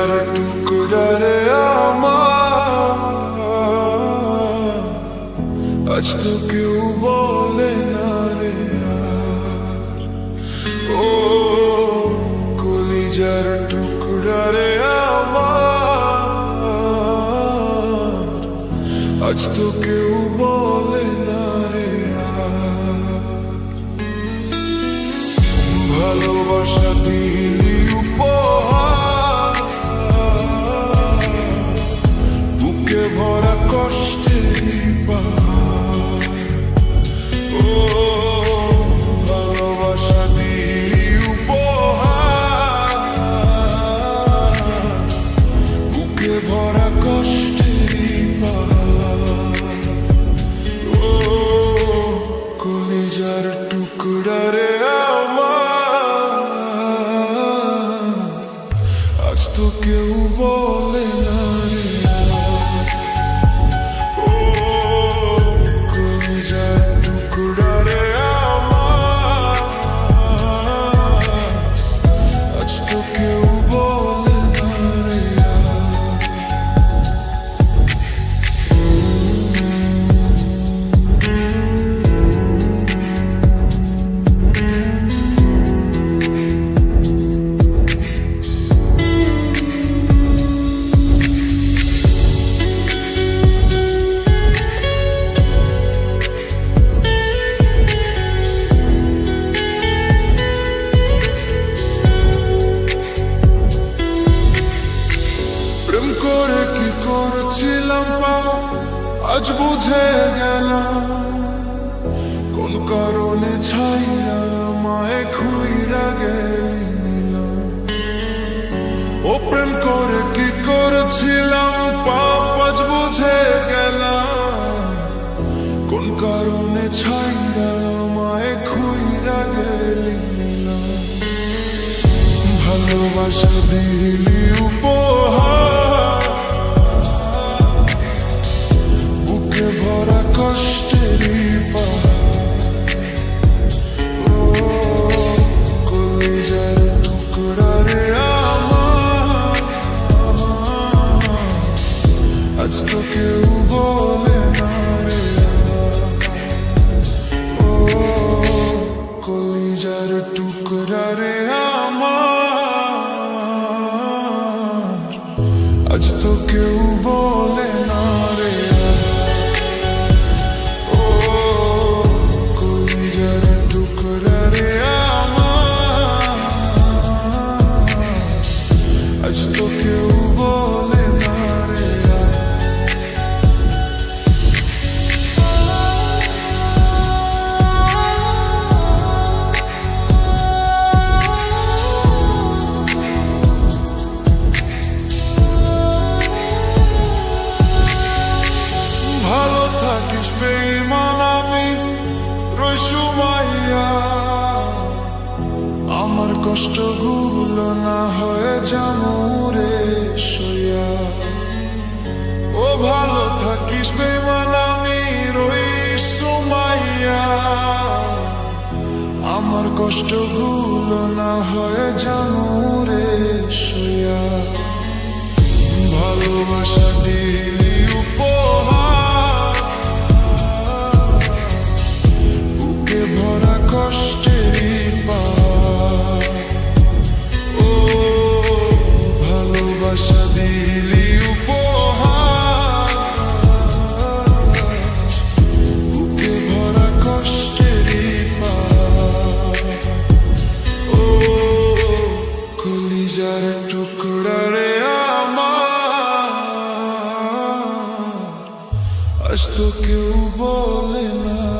যার টুকরারে আমার আজ তো কেউ বলে না রে। ও কলিজার টুকরারে আমার আজ তো কেউ বলে না রে। ভালোবাসা দিলি আজ তো কেউ বলে না রে। করেছিলাম পাও আজ বুঝে গেলাম, কোন কারণে ছাইরা মায়ে খুইরা গেলি নিলাম। ও প্রেম করে কি করেছিলাম, পাপ আজ বুঝে গেলাম, কোন কারণে ছাইরা মায়ে খুইরা গেলি নিলাম। ভালোবাসা দিলি আজ তো কেউ বলে না। কষ্টগুলো না হয়ে জামুরে সইয়া। ও ভালো থাকিস বেইমান, আমি রইসুমাইয়া আমার কষ্টগুলো না হয়ে জামুরে সইয়া। ভালোবাসা দিলি উপহার। বুকে ভরা কষ্টেরই কলিজার টুকরা রে আমার। আজ তো কেউ বলে না।